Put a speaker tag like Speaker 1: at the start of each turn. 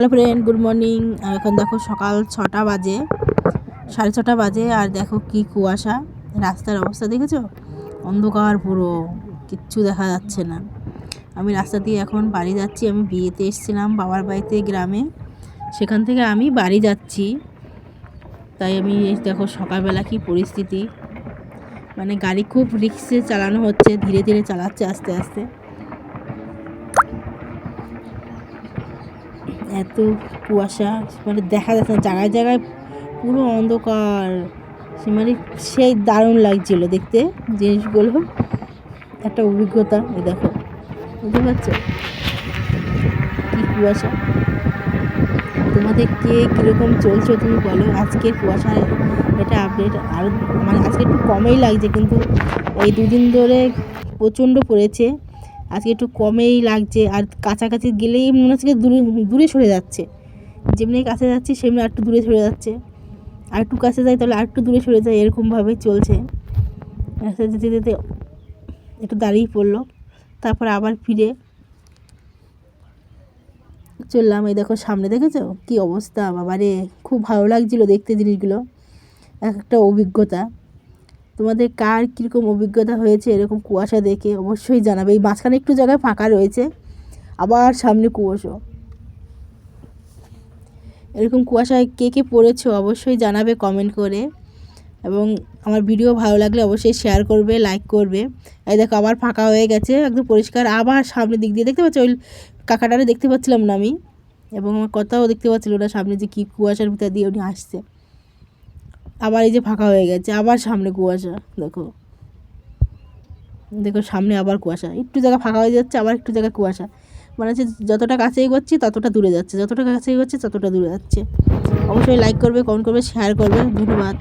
Speaker 1: Hello friend good morning এখন দেখো সকাল ছটা বাজে, সাড়ে ছটা বাজে, আর দেখো কি কুয়াশা। রাস্তার অবস্থা দেখেছ? অন্ধকার পুরো, কিচ্ছু দেখা যাচ্ছে না। আমি রাস্তা দিয়ে এখন বাড়ি যাচ্ছি, আমি বিয়েতে এসেছিলাম বাবার বাড়িতে গ্রামে। সেখান থেকে আমি বাড়ি যাচ্ছি। তাই আমি দেখো সকালবেলা কি পরিস্থিতি। মানে গাড়ি খুব রিক্সে চালানো হচ্ছে, ধীরে ধীরে চালাচ্ছে আস্তে আস্তে। এত কুয়াশা মানে দেখা যাচ্ছে না, জায়গায় জায়গায় পুরো অন্ধকার। সে মানে সেই দারুণ লাগছিল দেখতে, জিনিসগুলো। একটা অভিজ্ঞতা, এই দেখো। বুঝতে পারছ? কী কুয়াশা। তোমাদের কে কীরকম চলছো তুমি বলো। আজকের কুয়াশা এটা আপডেট আরও মানে আজকে একটু কমেই লাগছে, কিন্তু এই দুদিন ধরে প্রচণ্ড পড়েছে। আজকে একটু কমেই লাগছে, আর কাছাকাছি গেলেই মনে হচ্ছে দূরে দূরে সরে যাচ্ছে। যেমনি কাছে যাচ্ছি, সেমনি আর একটু দূরে সরে যাচ্ছে। আর একটু কাছে যাই, তাহলে আর একটু দূরে সরে যায় এরকমভাবেই চলছে। রাস্তা যেতে যেতে একটু দাঁড়িয়ে পড়ল, তারপর আবার ফিরে চললাম এই দেখো সামনে, দেখেছ? কি অবস্থা, বাবারে! খুব ভালো লাগছিল দেখতে জিনিসগুলো। এক একটা অভিজ্ঞতা। তোমাদের কার কীরকম অভিজ্ঞতা হয়েছে এরকম কুয়াশা দেখে অবশ্যই জানাবে। এই মাঝখানে একটু জায়গায় ফাঁকা রয়েছে, আবার সামনে কুয়াশো। এরকম কুয়াশায় কে কে পড়েছো অবশ্যই জানাবে কমেন্ট করে। এবং আমার ভিডিও ভালো লাগলে অবশ্যই শেয়ার করবে লাইক করবে। এই দেখো, আবার ফাঁকা হয়ে গেছে, একদম পরিষ্কার। আবার সামনের দিক দিয়ে দেখতে পাচ্ছ, ওই কাকাটারে দেখতে পাচ্ছিলাম না আমি। এবং আমার কথাও দেখতে পাচ্ছিল না সামনে যে কী কুয়াশার ভিতর দিয়ে উনি আসছে। আবার এই যে ফাঁকা হয়ে গেছে, আবার সামনে কুয়াশা, দেখো। দেখো সামনে আবার কুয়াশা, একটু জায়গা ফাঁকা হয়ে যাচ্ছে, আবার একটু জায়গা কুয়াশা। মানে হচ্ছে যতটা কাছে এগোচ্ছি, ততটা দূরে যাচ্ছে। যতটা কাছে এগোচ্ছে, ততটা দূরে যাচ্ছে। অবশ্যই লাইক করবে কমেন্ট করবে শেয়ার করবে। ধন্যবাদ।